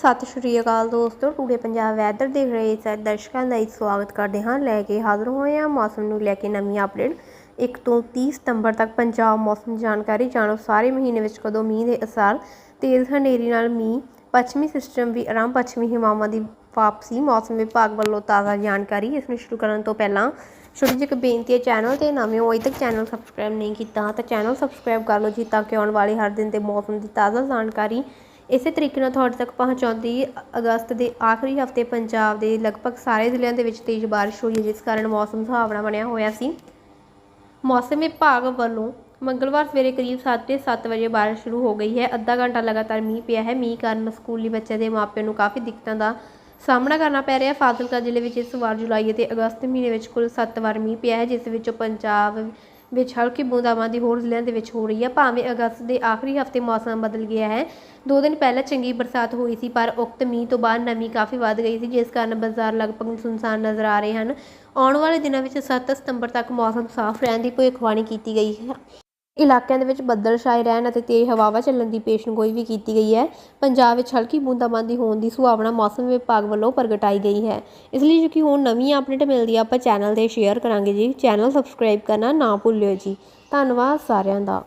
ਸਤਿ ਸ਼੍ਰੀ ਅਕਾਲ ਦੋਸਤੋ, today Punjab weather ਦੇਖ ਰਹੇ ਸਾਰੇ ਦਰਸ਼ਕਾਂ ਦਾ ਇੱਕ ਸਵਾਗਤ ਕਰਦੇ ਹਾਂ। ਲੈ ਕੇ ਹਾਜ਼ਰ ਹੋਏ ਹਾਂ ਮੌਸਮ ਨੂੰ ਲੈ ਕੇ ਨਵੀਂ ਅਪਡੇਟ 1 ਤੋਂ 30 ਸਤੰਬਰ ਤੱਕ ਪੰਜਾਬ ਮੌਸਮ ਦੀ ਜਾਣਕਾਰੀ, ਜਾਣੋ ਸਾਰੇ ਮਹੀਨੇ ਵਿੱਚ ਕਦੋਂ ਮੀਂਹ ਦੇ ਅਸਰ, ਤੇਜ਼ ਹਨੇਰੀ ਨਾਲ ਮੀਂਹ, ਪੱਛਮੀ ਸਿਸਟਮ ਵੀ ਆਰਾਮ, ਪੱਛਮੀ ਹਵਾਵਾਂ ਦੀ ਵਾਪਸੀ, ਮੌਸਮ ਵਿਭਾਗ ਵੱਲੋਂ ਤਾਜ਼ਾ ਜਾਣਕਾਰੀ। ਇਸ ਨੂੰ ਸ਼ੁਰੂ ਕਰਨ ਤੋਂ ਪਹਿਲਾਂ ਛੋਟੀ ਜਿਹੀ ਬੇਨਤੀ ਹੈ ਚੈਨਲ ਤੇ ਨਵੇਂ ਹੋ ਅਜੇ ਤੱਕ ਚੈਨਲ ਸਬਸਕ੍ਰਾਈਬ ਨਹੀਂ ਕੀਤਾ ਤਾਂ ਚੈਨਲ ਸਬਸਕ੍ਰਾਈਬ ਕਰ ਲਓ ਜੀ ਤਾਂ ਕਿ ਆਉਣ ਵਾਲੇ ਹਰ ਦਿਨ ਦੇ ਮੌਸਮ ਦੀ ਤਾਜ਼ਾ ਜਾਣਕਾਰੀ ਇਸੇ ਤਰੀਕੇ ਨਾਲ ਤੁਹਾਡੇ ਤੱਕ ਪਹੁੰਚਾਉਂਦੀ ਅਗਸਤ ਦੇ ਆਖਰੀ ਹਫ਼ਤੇ ਪੰਜਾਬ ਦੇ ਲਗਭਗ ਸਾਰੇ ਜ਼ਿਲ੍ਹਿਆਂ ਦੇ ਵਿੱਚ ਤੇਜ਼ ਬਾਰਿਸ਼ ਹੋਈ ਹੈ, ਜਿਸ ਕਾਰਨ ਮੌਸਮ ਸੁਹਾਵਣਾ ਬਣਿਆ ਹੋਇਆ ਸੀ। ਮੌਸਮ ਵਿਭਾਗ ਵੱਲੋਂ ਮੰਗਲਵਾਰ ਸਵੇਰੇ ਕਰੀਬ 7:30 ਵਜੇ ਬਾਰਿਸ਼ ਸ਼ੁਰੂ ਹੋ ਗਈ ਹੈ। ਅੱਧਾ ਘੰਟਾ ਲਗਾਤਾਰ ਮੀਂਹ ਪਿਆ ਹੈ। ਮੀਂਹ ਕਾਰਨ ਸਕੂਲੀ ਬੱਚਿਆਂ ਦੇ ਮਾਪਿਆਂ ਨੂੰ ਕਾਫੀ ਦਿੱਕਤਾਂ ਦਾ ਸਾਹਮਣਾ ਕਰਨਾ ਪੈ ਰਿਹਾ ਫਾਜ਼ਿਲਕਾ ਜ਼ਿਲ੍ਹੇ ਵਿੱਚ ਇਸ ਵਾਰ ਜੁਲਾਈ ਅਤੇ ਅਗਸਤ ਮਹੀਨੇ ਵਿੱਚ ਕੁੱਲ 7 ਵਾਰ ਮੀਂਹ ਪਿਆ ਹੈ, ਜਿਸ ਵਿੱਚੋਂ ਪੰਜਾਬ ਵਿੱਚ ਹਲਕੀ ਬੂੰਦਾਬਾਂਦੀ ਹੋਰ ਜ਼ਿਲ੍ਹਿਆਂ ਦੇ ਵਿੱਚ ਹੋ ਰਹੀ ਹੈ ਭਾਵੇਂ ਅਗਸਤ ਦੇ ਆਖਰੀ ਹਫ਼ਤੇ ਮੌਸਮ ਬਦਲ ਗਿਆ ਹੈ। ਦੋ ਦਿਨ ਪਹਿਲਾਂ ਚੰਗੀ ਬਰਸਾਤ ਹੋਈ ਸੀ, ਪਰ ਉਕਤ ਮੀਂਹ ਤੋਂ ਬਾਅਦ ਨਮੀ ਕਾਫੀ ਵੱਧ ਗਈ ਸੀ, ਜਿਸ ਕਾਰਨ ਬਾਜ਼ਾਰ ਲਗਭਗ ਸੁਨਸਾਨ ਨਜ਼ਰ ਆ ਰਹੇ ਹਨ। ਆਉਣ ਵਾਲੇ ਦਿਨਾਂ ਵਿੱਚ 7 ਸਤੰਬਰ ਤੱਕ ਮੌਸਮ ਸਾਫ਼ ਰਹਿਣ ਦੀ ਭਵਿੱਖਬਾਣੀ ਕੀਤੀ ਗਈ ਹੈ। ਇਲਾਕਿਆਂ ਦੇ ਵਿੱਚ ਬੱਦਲ ਛਾਏ ਰਹਿਣ ਅਤੇ ਤੇਜ਼ ਹਵਾਵਾਂ ਚੱਲਣ ਦੀ ਪੇਸ਼ਨਗੋਈ ਵੀ ਕੀਤੀ ਗਈ ਹੈ। ਪੰਜਾਬ ਵਿੱਚ ਹਲਕੀ ਬੂੰਦਾਬਾਂਦੀ ਹੋਣ ਦੀ ਸੁਭਾਵਨਾ ਮੌਸਮ ਵਿਭਾਗ ਵੱਲੋਂ ਪ੍ਰਗਟਾਈ ਗਈ ਹੈ। ਇਸ ਲਈ ਜੋ ਕਿ ਹੁਣ ਨਵੀਂ ਅਪਡੇਟ ਮਿਲਦੀ ਆ, ਆਪਾਂ ਚੈਨਲ ਤੇ ਸ਼ੇਅਰ ਕਰਾਂਗੇ ਜੀ। ਚੈਨਲ ਸਬਸਕ੍ਰਾਈਬ ਕਰਨਾ ਨਾ ਭੁੱਲਿਓ ਜੀ। ਧੰਨਵਾਦ ਸਾਰਿਆਂ ਦਾ।